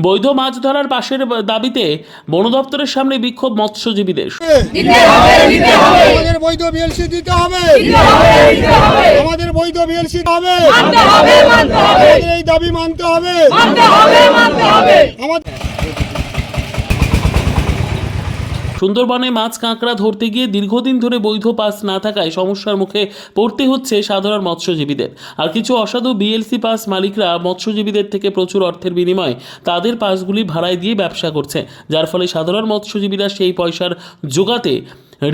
বৈধ মাছ ধরার পাশের দাবিতে বন দপ্তরের সামনে বিক্ষোভ মৎস্যজীবীদের। আমাদের বৈধ বিএলসি দিতে হবে। আমাদের বৈধ বিএলসি হবে। এই দাবি মানতে হবে। আমাদের সুন্দরবনে মাছ কাঁকড়া ধরতে গিয়ে দীর্ঘদিন ধরে বৈধ পাস না থাকায় সমস্যার মুখে পড়তে হচ্ছে সাধারণ মৎস্যজীবীদের। আর কিছু অসাধু বিএলসি পাস মালিকরা মৎস্যজীবীদের থেকে প্রচুর অর্থের বিনিময়ে তাদের পাসগুলি ভাড়ায় দিয়ে ব্যবসা করছে, যার ফলে সাধারণ মৎস্যজীবীরা সেই পয়সার জোগাতে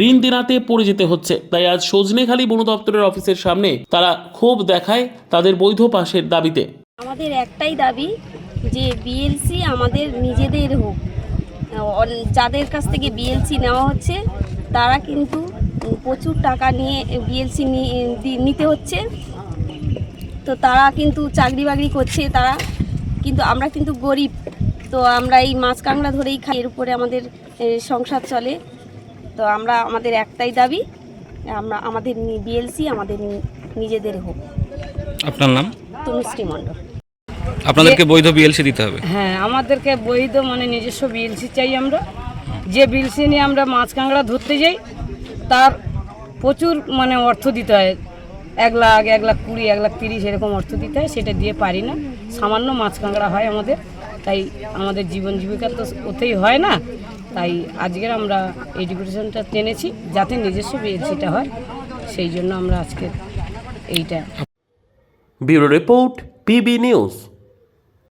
ঋণ দেনাতে পড়ে যেতে হচ্ছে। তাই আজ সজনেখালী বন দপ্তরের অফিসের সামনে তারা ক্ষোভ দেখায় তাদের বৈধ পাসের দাবিতে। আমাদের একটাই দাবি যে বিএলসি আমাদের নিজেদের হোক। যাদের কাছ থেকে বিএলসি নেওয়া হচ্ছে তারা কিন্তু প্রচুর টাকা নিয়ে বিএলসি নিতে হচ্ছে। তো তারা কিন্তু চাকরি বাকরি করছে তারা। কিন্তু আমরা কিন্তু গরিব তো আমরা এই মাছ কাঁকড়া ধরেই খাই এর উপরে আমাদের সংসার চলে। তো আমরা আমাদের একটাই দাবি আমরা আমাদের বিএলসি আমাদের নিজেদের হোক। আপনার নাম? তনুশ্রী মণ্ডল। আপনাদেরকে বৈধ বিএলসি দিতে হবে? হ্যাঁ আমাদেরকে বৈধ মানে নিজস্ব বিএলসি চাই আমরা। যে বিএলসি নিয়ে আমরা মাছ কাঁকড়া ধরতে যাই তার প্রচুর মানে অর্থ দিতে হয়। এক লাখ এক লাখ কুড়ি এক লাখ তিরিশ এরকম অর্থ দিতে হয় সেটা দিয়ে পারি না। সামান্য মাছ কাঁকড়া হয় আমাদের তাই আমাদের জীবন জীবিকা তো ওতেই হয় না। তাই আজকের আমরা এডুকেশনটা টেনেছি যাতে নিজস্ব বিএলসিটা হয় সেই জন্য আমরা আজকে এইটা। Bureau report PB news